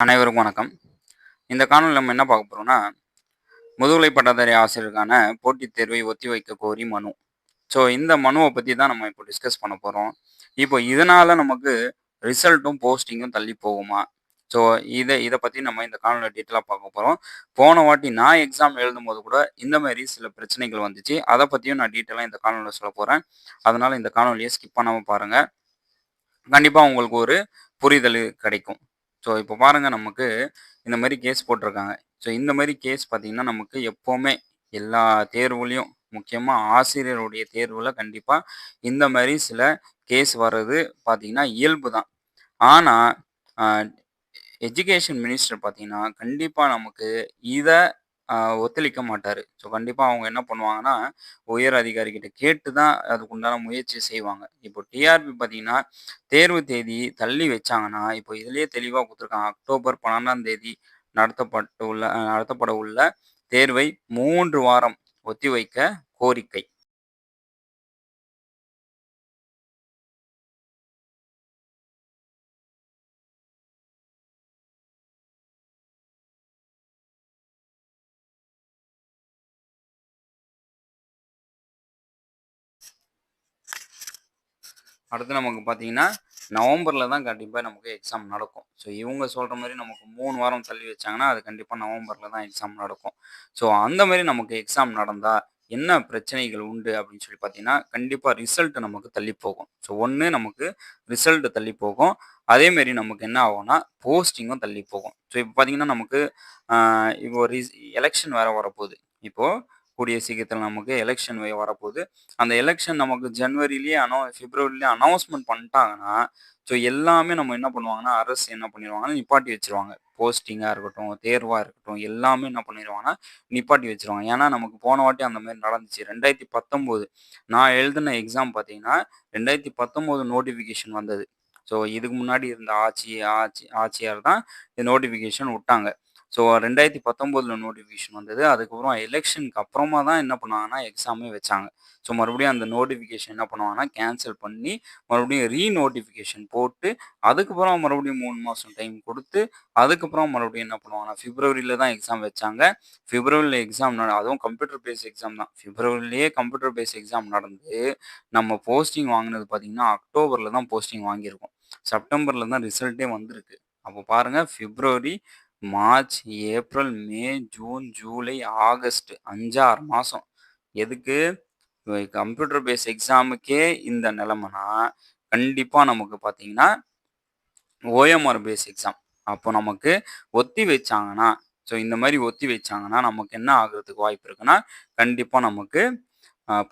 அனைவருக்கும் வணக்கம். இந்த காணொலியில் நம்ம என்ன பார்க்க போகிறோம்னா முதுகலை பட்டதாரி ஆசிரியருக்கான போட்டித் தேர்வை ஒத்தி வைக்க கோரி மனு. ஸோ இந்த மனுவை பற்றி தான் நம்ம இப்போ டிஸ்கஸ் பண்ண போகிறோம் இப்போ இதனால் நமக்கு ரிசல்ட்டும் போஸ்டிங்கும் தள்ளி போகுமா? ஸோ இதை இதை பற்றி நம்ம இந்த காணொலியில் டீட்டெயிலாக பார்க்க போகிறோம் போன வாட்டி நான் எக்ஸாம் எழுதும் போது கூட இந்த மாதிரி சில பிரச்சனைகள் வந்துச்சு. அதை பற்றியும் நான் டீட்டெயிலாக இந்த காணொலியில் சொல்ல போகிறேன் அதனால் இந்த காணொலியை ஸ்கிப் பண்ணாமல் பாருங்கள் கண்டிப்பாக உங்களுக்கு ஒரு புரிதல் கிடைக்கும். ஸோ இப்போ பாருங்கள் நமக்கு இந்த மாதிரி கேஸ் போட்டிருக்காங்க. ஸோ இந்த மாதிரி கேஸ் பார்த்திங்கன்னா நமக்கு எப்போவுமே எல்லா தேர்வுலையும் முக்கியமாக ஆசிரியருடைய தேர்வில் கண்டிப்பாக இந்த மாதிரி சில கேஸ் வர்றது பார்த்திங்கன்னா இயல்பு தான். ஆனால் எஜுகேஷன் மினிஸ்டர் பார்த்திங்கன்னா கண்டிப்பாக நமக்கு இதை ஒத்துழைக்க மாட்டார். ஸோ கண்டிப்பாக அவங்க என்ன பண்ணுவாங்கன்னா உயர் அதிகாரிகிட்ட கேட்டு தான் அதுக்கு உண்டான முயற்சி செய்வாங்க. இப்போ டிஆர்பி பார்த்தீங்கன்னா தேர்வு தேதி தள்ளி வச்சாங்கன்னா இப்போ இதுலேயே தெளிவாக கொடுத்துருக்காங்க. அக்டோபர் பன்னெண்டாம் தேதி நடத்தப்பட்டு உள்ள நடத்தப்பட உள்ள தேர்வை மூன்று வாரம் ஒத்திவைக்க கோரிக்கை. அடுத்து நமக்கு பார்த்தீங்கன்னா நவம்பரில் தான் கண்டிப்பாக நமக்கு எக்ஸாம் நடக்கும். ஸோ இவங்க சொல்கிற மாதிரி நமக்கு மூணு வாரம் தள்ளி வச்சாங்கன்னா அது கண்டிப்பாக நவம்பரில் தான் எக்ஸாம் நடக்கும். ஸோ அந்த மாதிரி நமக்கு எக்ஸாம் நடந்தால் என்ன பிரச்சனைகள் உண்டு அப்படின்னு சொல்லி பார்த்தீங்கன்னா கண்டிப்பாக ரிசல்ட் நமக்கு தள்ளி போகும். ஸோ ஒன்று நமக்கு ரிசல்ட் தள்ளி போகும். அதேமாரி நமக்கு என்ன ஆகும்னா போஸ்டிங்கும் தள்ளி போகும். ஸோ இப்போ பார்த்தீங்கன்னா நமக்கு இப்போ ரிஸ் எலெக்ஷன் வேறு வரப்போகுது. இப்போது கூடிய சீக்கிரத்தில் நமக்கு எலெக்ஷன் வரப்போகுது. அந்த எலெக்ஷன் நமக்கு ஜனவரிலேயே அனௌ பிப்ரவரிலேயே அனௌன்ஸ்மெண்ட் பண்ணிட்டாங்கன்னா ஸோ எல்லாமே நம்ம என்ன பண்ணுவாங்கன்னா அரசு என்ன பண்ணிடுவாங்கன்னா நிப்பாட்டி வச்சிருவாங்க. போஸ்டிங்காக இருக்கட்டும் தேர்வாக இருக்கட்டும் எல்லாமே என்ன பண்ணிடுவாங்கன்னா நிப்பாட்டி வச்சிருவாங்க. ஏன்னா நமக்கு போன வாட்டி அந்த மாதிரி நடந்துச்சு. ரெண்டாயிரத்தி பத்தொம்போது நான் எழுதின எக்ஸாம் பார்த்தீங்கன்னா ரெண்டாயிரத்தி பத்தொம்போது நோட்டிஃபிகேஷன் வந்தது. ஸோ இதுக்கு முன்னாடி இருந்த ஆட்சி ஆட்சி ஆட்சியார் தான் இந்த நோட்டிஃபிகேஷன் விட்டாங்க. ஸோ ரெண்டாயிரத்தி பத்தொம்போதில் நோட்டிஃபிகேஷன் வந்தது. அதுக்கப்புறம் எலெக்ஷனுக்கு அப்புறமா தான் என்ன பண்ணுவாங்கன்னா எக்ஸாமே வச்சாங்க. ஸோ மறுபடியும் அந்த நோட்டிஃபிகேஷன் என்ன பண்ணுவாங்கன்னா கேன்சல் பண்ணி மறுபடியும் ரீ நோட்டிஃபிகேஷன் போட்டு அதுக்கப்புறம் மறுபடியும் மூணு மாதம் டைம் கொடுத்து அதுக்கப்புறம் மறுபடியும் என்ன பண்ணுவாங்கன்னா ஃபிப்ரவரியில் தான் எக்ஸாம் வச்சாங்க. ஃபிப்ரவரியில் எக்ஸாம் அதுவும் கம்ப்யூட்டர் பேஸ் எக்ஸாம் தான். பிப்ரவரிலேயே கம்ப்யூட்டர் பேஸ் எக்ஸாம் நடந்து நம்ம போஸ்டிங் வாங்கினது பார்த்திங்கன்னா அக்டோபரில் தான் போஸ்டிங் வாங்கியிருக்கோம். செப்டம்பரில் தான் ரிசல்ட்டே வந்திருக்கு. அப்போ பாருங்கள் February March April May June July August அஞ்சாறு மாதம் எதுக்கு? கம்ப்யூட்டர் பேஸ் எக்ஸாமுக்கே இந்த நிலமைனா கண்டிப்பாக நமக்கு பார்த்தீங்கன்னா ஓஎம்ஆர் பேஸ் எக்ஸாம் அப்போ நமக்கு ஒத்தி வச்சாங்கன்னா ஸோ இந்த மாதிரி ஒத்தி வச்சாங்கன்னா நமக்கு என்ன ஆகுறதுக்கு வாய்ப்பு இருக்குன்னா கண்டிப்பாக நமக்கு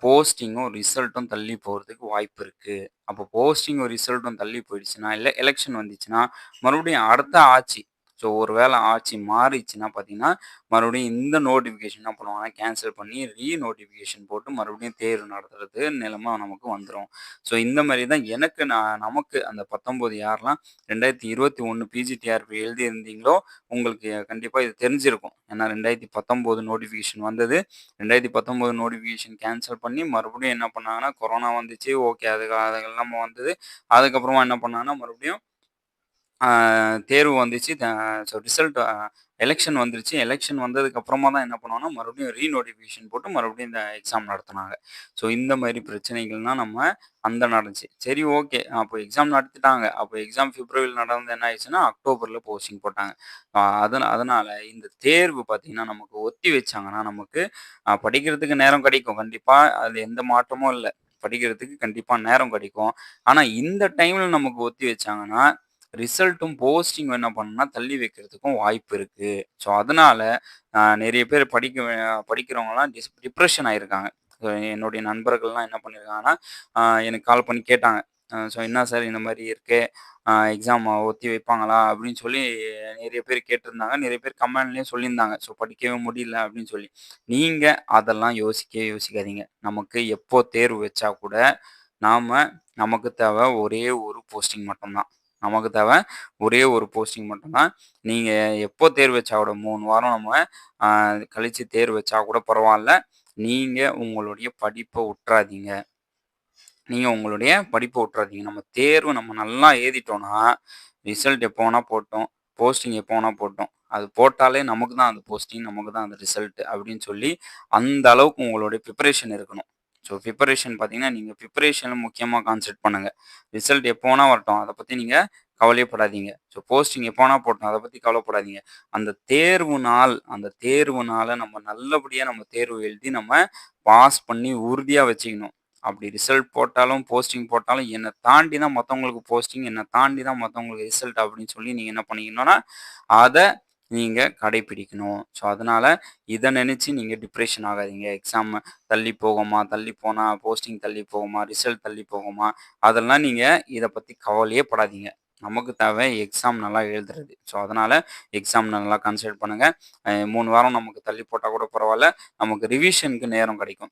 போஸ்டிங்கும் ரிசல்ட்டும் தள்ளி போகிறதுக்கு வாய்ப்பு இருக்குது அப்போ போஸ்டிங்கும் ரிசல்ட்டும் தள்ளி போயிடுச்சுன்னா இல்லை எலெக்ஷன் வந்துச்சுன்னா மறுபடியும் அடுத்த ஆட்சி ஸோ ஒரு வேளை ஆட்சி மாறிச்சுன்னா பார்த்தீங்கன்னா மறுபடியும் இந்த நோட்டிஃபிகேஷன் என்ன பண்ணுவாங்கன்னா கேன்சல் பண்ணி ரீ நோட்டிஃபிகேஷன் போட்டு மறுபடியும் தேர்வு நடத்துறது நிலைமை நமக்கு வந்துடும் ஸோ இந்த மாதிரி தான் எனக்கு நான் நமக்கு அந்த பத்தொம்போது யாரெல்லாம் ரெண்டாயிரத்தி இருபத்தி ஒன்று பிஜிடிஆர்பி எழுதியிருந்தீங்களோ உங்களுக்கு கண்டிப்பாக இது தெரிஞ்சிருக்கும். ஏன்னா ரெண்டாயிரத்தி பத்தொம்போது நோட்டிஃபிகேஷன் வந்தது. ரெண்டாயிரத்தி பத்தொம்போது நோட்டிஃபிகேஷன் கேன்சல் பண்ணி மறுபடியும் என்ன பண்ணாங்கன்னா கொரோனா வந்துச்சு. ஓகே அதுக்கு அதெல்லாம் வந்தது. அதுக்கப்புறமா என்ன பண்ணாங்கன்னா மறுபடியும் தேர்வு வந்துச்சு. ஸோ ரிசல்ட் எலெக்ஷன் வந்துருச்சு. எலெக்ஷன் வந்ததுக்கு அப்புறமா தான் என்ன பண்ணுவோம்னா மறுபடியும் ரீ நோட்டிஃபிகேஷன் போட்டு மறுபடியும் இந்த எக்ஸாம் நடத்தினாங்க. ஸோ இந்த மாதிரி பிரச்சனைகள்லாம் நம்ம அந்த நடந்துச்சு. சரி ஓகே அப்போ எக்ஸாம் நடத்திட்டாங்க. அப்போ எக்ஸாம் பிப்ரவரியில் நடந்து என்ன ஆயிடுச்சுன்னா அக்டோபரில் போஸ்டிங் போட்டாங்க. அதன் அதனால் இந்த தேர்வு பார்த்திங்கன்னா நமக்கு ஒத்தி வச்சாங்கன்னா நமக்கு படிக்கிறதுக்கு நேரம் கிடைக்கும். கண்டிப்பாக அது எந்த மாற்றமும் இல்லை. படிக்கிறதுக்கு கண்டிப்பாக நேரம் கிடைக்கும். ஆனால் இந்த டைமில் நமக்கு ஒத்தி வச்சாங்கன்னா ரிசல்ட்டும் போஸ்டிங் என்ன பண்ணுன்னா தள்ளி வைக்கிறதுக்கும் வாய்ப்பு இருக்குது ஸோ அதனால் நிறைய பேர் படிக்க படிக்கிறவங்கலாம் டிஸ் டிப்ரெஷன் ஆகிருக்காங்க என்னுடைய நண்பர்கள்லாம் என்ன பண்ணியிருக்காங்கன்னா எனக்கு கால் பண்ணி கேட்டாங்க. ஸோ என்ன சார் இந்த மாதிரி இருக்கு? எக்ஸாம் ஒத்தி வைப்பாங்களா? அப்படின்னு சொல்லி நிறைய பேர் கேட்டிருந்தாங்க. நிறைய பேர் கமெண்ட்லேயும் சொல்லியிருந்தாங்க. ஸோ படிக்கவே முடியல அப்படின்னு சொல்லி. நீங்கள் அதெல்லாம் யோசிக்கவே யோசிக்காதீங்க. நமக்கு எப்போ தேர்வு வச்சா கூட நாம் நமக்கு தேவை ஒரே ஒரு போஸ்டிங் மட்டும்தான். நமக்கு தேவை. ஒரே ஒரு போஸ்டிங் மட்டும்தான் நீங்கள் எப்போ தேர்வு வச்சா கூட மூணு வாரம் நம்ம கழித்து தேர்வு வச்சா கூட பரவாயில்ல. நீங்கள் உங்களுடைய படிப்பை விட்டுறாதீங்க நீங்கள் உங்களுடைய படிப்பை விட்டுறாதீங்க நம்ம தேர்வு நம்ம நல்லா எழுதிட்டோன்னா ரிசல்ட் எப்போ வேணால் போட்டோம் போஸ்டிங் எப்போ வேணால் போட்டோம். அது போட்டாலே நமக்கு தான் அந்த போஸ்டிங், நமக்கு தான் அந்த ரிசல்ட் அப்படின்னு சொல்லி, அந்த அளவுக்கு உங்களுடைய ப்ரிப்பரேஷன் இருக்கணும். ஸோ ப்ரிப்பரேஷன் பார்த்தீங்கன்னா, நீங்கள் ப்ரிப்பரேஷனில் முக்கியமாக கான்சென்ட் பண்ணுங்கள் ரிசல்ட் எப்போ வேணால் வரட்டும். அதை பற்றி நீங்கள் கவலையப்படாதீங்க ஸோ போஸ்டிங் எப்போ வேணால் போட்டோம் அதை பற்றி கவலைப்படாதீங்க. அந்த தேர்வு நாள் அந்த தேர்வு நாளை நம்ம நல்லபடியாக நம்ம தேர்வு எழுதி நம்ம பாஸ் பண்ணி உறுதியாக வச்சுக்கணும். அப்படி ரிசல்ட் போட்டாலும், போஸ்டிங் போட்டாலும் என்னை தாண்டி தான் மற்றவங்களுக்கு போஸ்டிங், என்னை தாண்டி தான் மற்றவங்களுக்கு ரிசல்ட் அப்படின்னு சொல்லி நீங்கள் என்ன பண்ணிக்கணும்னா, அதை நீங்கள் கடைப்பிடிக்கணும். ஸோ அதனால் இதை நினச்சி நீங்கள் டிப்ரெஷன் ஆகாதீங்க. எக்ஸாம் தள்ளி போகுமா, தள்ளி போனால் போஸ்டிங் தள்ளி போகுமா, ரிசல்ட் தள்ளி போகுமா, அதெல்லாம் நீங்கள் இதை பற்றி கவலையே படாதீங்க. நமக்கு தேவை எக்ஸாம் நல்லா எழுதுறது. ஸோ அதனால் எக்ஸாம் நல்லா கன்சல்ட் பண்ணுங்கள் மூணு வாரம் நமக்கு தள்ளி போட்டால் கூட பரவாயில்ல நமக்கு ரிவிஷனுக்கு நேரம் கிடைக்கும்.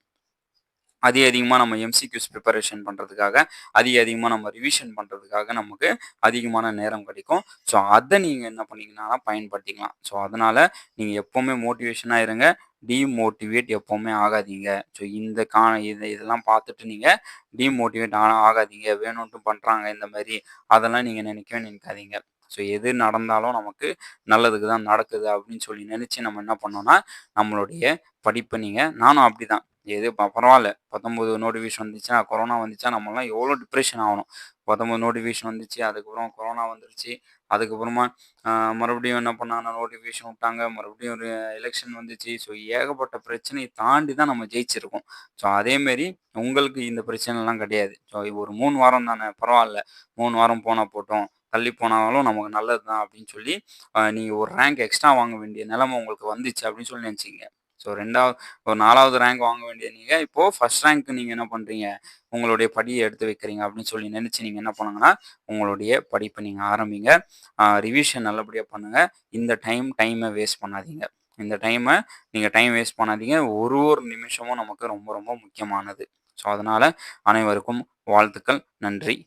அதிக அதிகமாக நம்ம எம்சிக்யூஸ் ப்ரிப்பரேஷன் பண்ணுறதுக்காக அதிக அதிகமாக நம்ம ரிவிஷன் பண்ணுறதுக்காக நமக்கு அதிகமான நேரம் கிடைக்கும். ஸோ அதை நீங்கள் என்ன பண்ணீங்கன்னா பயன்படுத்திக்கலாம். ஸோ அதனால் நீங்கள் எப்போவுமே மோட்டிவேஷனாக இருங்க. டிமோட்டிவேட் எப்போவுமே ஆகாதீங்க. ஸோ இந்த கா இது இதெல்லாம் பார்த்துட்டு நீங்கள் டிமோட்டிவேட் ஆ ஆகாதீங்க. வேணும்ன்ட்டு பண்ணுறாங்க இந்த மாதிரி அதெல்லாம் நீங்கள் நினைக்கவே நினைக்காதீங்க. ஸோ எது நடந்தாலும் நமக்கு நல்லதுக்கு தான் நடக்குது அப்படின்னு சொல்லி நினச்சி நம்ம என்ன பண்ணோம்னா, நம்மளுடைய படிப்பை நீங்கள் நானும் அப்படிதான். எது ப பரவால்ல 19 நோட்டிஃபிகேஷன் வந்துச்சுன்னா கொரோனா வந்துச்சா நம்மளாம் எவ்வளோ டிப்ரஷன் ஆகணும். 19 நோட்டிஃபிகேஷன் வந்துச்சு. அதுக்கப்புறம் கொரோனா வந்துருச்சு. அதுக்கப்புறமா மறுபடியும் என்ன பண்ணாங்கன்னா நோட்டிஃபிகேஷன் விட்டாங்க. மறுபடியும் ஒரு எலெக்ஷன் வந்துச்சு. ஸோ ஏகப்பட்ட பிரச்சனையை தாண்டி தான் நம்ம ஜெயிச்சிருக்கோம். ஸோ அதேமாரி உங்களுக்கு இந்த பிரச்சனைலாம் கிடையாது. ஸோ ஒரு மூணு வாரம் தானே பரவாயில்ல மூணு வாரம் போனால் போட்டும். தள்ளி போனாலும் நமக்கு நல்லது தான் அப்படின்னு சொல்லி, நீங்கள் ஒரு ரேங்க் எக்ஸ்ட்ரா வாங்க வேண்டிய நிலைமை உங்களுக்கு வந்துச்சு அப்படின்னு சொல்லி நினச்சிங்க ஸோ ரெண்டாவது ஒரு நாலாவது ரேங்க் வாங்க வேண்டிய நீங்கள் இப்போது ஃபர்ஸ்ட் ரேங்க் நீங்கள் என்ன பண்ணுறீங்க உங்களுடைய படியை எடுத்து வைக்கிறீங்க அப்படின்னு சொல்லி நினச்சி நீங்கள் என்ன பண்ணுங்கன்னா, உங்களுடைய படிப்பை நீங்கள் ஆரம்பிங்க. ரிவிஷன் நல்லபடியாக பண்ணுங்கள் இந்த டைம் டைமை வேஸ்ட் பண்ணாதீங்க. இந்த டைமை நீங்கள் டைம் வேஸ்ட் பண்ணாதீங்க. ஒரு ஒரு நிமிஷமும் நமக்கு ரொம்ப ரொம்ப முக்கியமானது. ஸோ அதனால் அனைவருக்கும் வாழ்த்துக்கள். நன்றி.